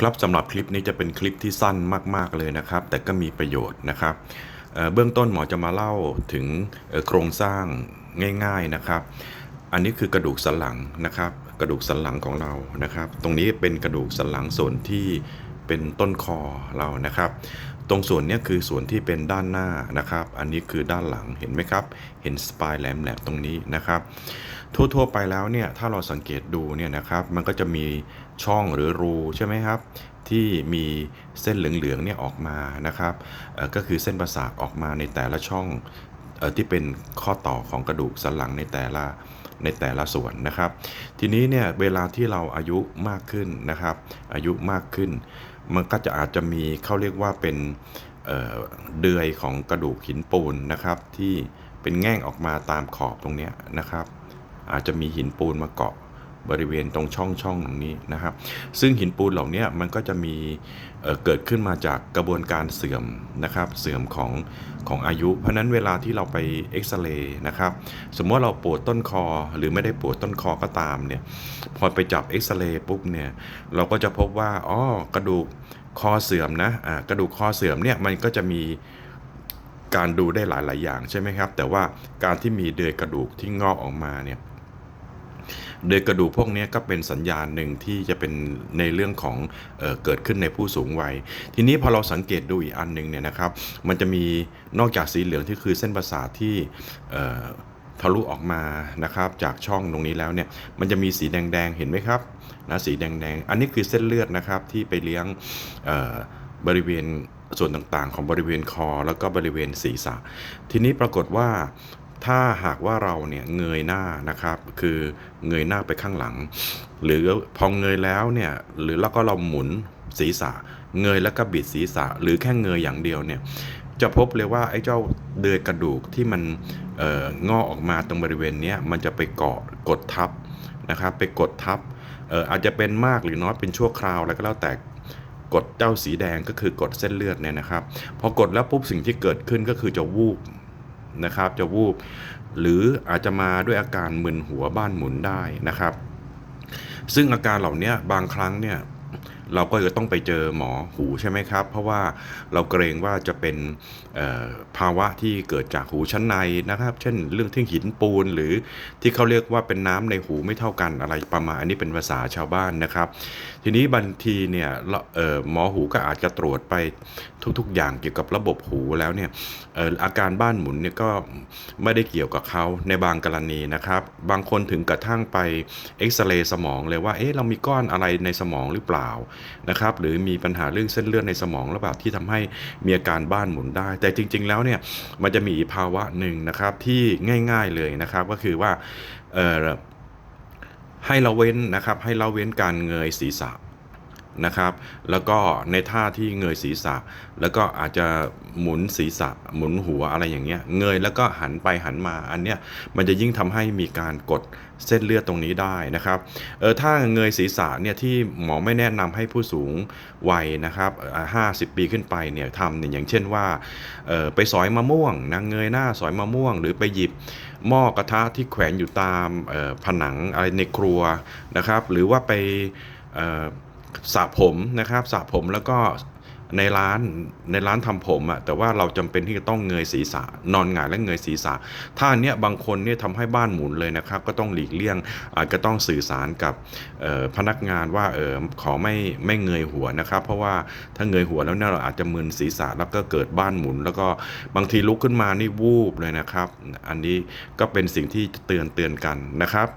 ครับสำหรับคลิปนี้จะเป็นคลิปที่สั้นมากๆเลยนะครับ แต่ก็มีประโยชน์นะครับเเบื้องต้นหมอจะมาเล่าถึงโครงสร้างง่าย ๆนะครับ อันนี้คือกระดูกสันหลังนะครับ กระดูกสันหลังของเรานะครับ ตรงนี้เป็นกระดูกสันหลังส่วนที่เป็นต้นคอเรานะครับ ตรงส่วนนี้คือส่วนที่เป็นด้านหน้านะครับ อันนี้คือด้านหลังเห็นไหมครับ เห็นสปายแหลมๆตรงนี้นะครับทั่วๆไปแล้วเนี่ยถ้าเราสังเกตดูเนี่ยนะครับ มันก็จะมีช่องหรือรูใช่ไหมครับ ที่มีเส้นเหลืองๆเนี่ยออกมานะครับก็คือเส้นประสาทออกมาในแต่ละช่องออที่เป็นข้อต่อของกระดูกสันหลังในแต่ละในแต่ละส่วนนะครับ ทีนี้เนี่ยเวลาที่เราอายุมากขึ้นนะครับ อายุมากขึ้น มันก็จะอาจจะมีเขาเรียกว่าเป็นเเดือยของกระดูกหินปูนนะครับ ที่เป็นแง่งออกมาตามขอบตรงนี้นะครับ อาจจะมีหินปูนมาเกาะ บริเวณตรงช่องช่องตรงนี้นะครับ ซึ่งหินปูนเหล่านี้มันก็จะมีเเกิดขึ้นมาจากกระบวนการเสื่อมนะครับ เสื่อมของของอายุ เพราะนั้นเวลาที่เราไปเอ็กซเรย์นะครับ สมมติเราปวดต้นคอหรือไม่ได้ปวดต้นคอก็ตามเนี่ย พอไปจับเอ็กซเรย์ปุ๊บเนี่ย เราก็จะพบว่าอ๋อกระดูกคอเสื่อมนะอ่ากระดูกคอเสื่อมเนี่ยมันก็จะมีการดูได้หลาย ๆ อย่างใช่ไหมครับ แต่ว่าการที่มีเดือยกระดูกที่งอกออกมาเนี่ย เดือยกระดูกพวกนี้ก็เป็นสัญญาณหนึ่งที่จะเป็นในเรื่องของเออเกิดขึ้นในผู้สูงวัย ทีนี้พอเราสังเกตดูอีกอันหนึ่งเนี่ยนะครับ มันจะมีนอกจากสีเหลืองที่คือเส้นประสาทที่ทะลุออกมานะครับจากช่องตรงนี้แล้วเนี่ยมันจะมีสีแดงๆเห็นไหมครับนะสีแดงๆ อันนี้คือเส้นเลือดนะครับที่ไปเลี้ยงบริเวณส่วนต่างๆ ของบริเวณคอ แล้วก็บริเวณศีรษะ ทีนี้ปรากฏว่า ถ้าหากว่าเราเนี่ยเงยหน้านะครับ คือเงยหน้าไปข้างหลัง หรือพอเงยแล้วเนี่ยหรือแล้วก็เราหมุนศีรษะ เงยแล้วก็บิดศีรษะ หรือแค่เงยอย่างเดียวเนี่ยจะพบเลยว่าไอ้เจ้าเดือยกระดูกที่มันเอองอออกมาตรงบริเวณเนี้ยมันจะไปเกาะกดทับนะครับไปกดทับเอออาจจะเป็นมากหรือน้อยเป็นชั่วคราวอะไรก็แล้วแต่กดเจ้าสีแดงก็คือกดเส้นเลือดเนี่ยนะครับ พอกดแล้วปุ๊บสิ่งที่เกิดขึ้นก็คือจะวูบ นะครับ จะวูบหรืออาจจะมาด้วยอาการมึนหัวบ้านหมุนได้นะครับ ซึ่งอาการเหล่านี้บางครั้งเนี่ย เราก็จะต้องไปเจอหมอหูใช่ไหมครับ เพราะว่าเราเกรงว่าจะเป็นภาวะที่เกิดจากหูชั้นในนะครับ เช่น เรื่องที่หินปูนหรือที่เขาเรียกว่าเป็นน้ำในหูไม่เท่ากันอะไรประมาณอันนี้เป็นภาษาชาวบ้านนะครับ ทีนี้บางทีเนี่ยหมอหูก็อาจจะตรวจไปทุกๆ อย่างเกี่ยวกับระบบหูแล้วเนี่ยอออาการบ้านหมุนเนี่ยก็ไม่ได้เกี่ยวกับเขาในบางกรณีนะครับ บางคนถึงกระทั่งไปเอ็กซเรย์สมองเลยว่าเอ๊ะเรามีก้อนอะไรในสมองหรือเปล่านะครับหรือมีปัญหาเรื่องเส้นเลือดในสมองหรือเปล่าที่ทำให้มีอาการบ้านหมุนได้ แต่จริง ๆ แล้วเนี่ยมันจะมีภาวะหนึ่งนะครับที่ง่าย ๆเลยนะครับก็คือว่าให้เราเว้นนะครับให้เราเว้นการเงยศีรษะ นะครับ แล้วก็ในท่าที่เงยศีรษะ แล้วก็อาจจะหมุนศีรษะ หมุนหัวอะไรอย่างเงี้ย เงยแล้วก็หันไปหันมา อันเนี้ยมันจะยิ่งทำให้มีการกดเส้นเลือดตรงนี้ได้นะครับ เออถ้าเงยศีรษะเนี่ยที่หมอไม่แนะนำให้ผู้สูงวัยนะครับห้าสิบปีขึ้นไปเนี่ยทำเนี่ยอย่างเช่นว่า เออไปสอยมะม่วงนะเงยหน้าสอยมะม่วง หรือไปหยิบหม้อกระทะที่แขวนอยู่ตามออผนังอะไรในครัวนะครับ หรือว่าไปเออ สระผมนะครับสระผมแล้วก็ในร้านในร้านทำผมอะแต่ว่าเราจำเป็นที่จะต้องเงยศีรษะ นอนหงายและเงยศีรษะถ้านเนี้ยบางคนเนี่ยทำให้บ้านหมุนเลยนะครับ ก็ต้องหลีกเลี่ยงอาจจะต้องสื่อสารกับพนักงานว่าเออขอไม่ไม่เงยหัวนะครับ เพราะว่าถ้าเงยหัวแล้วเนี่ยเราอาจจะมึนศีรษะแล้วก็เกิดบ้านหมุน แล้วก็บางทีลุกขึ้นมานี่วูบเลยนะครับ อันนี้ก็เป็นสิ่งที่เตือนเตือนกันนะครับ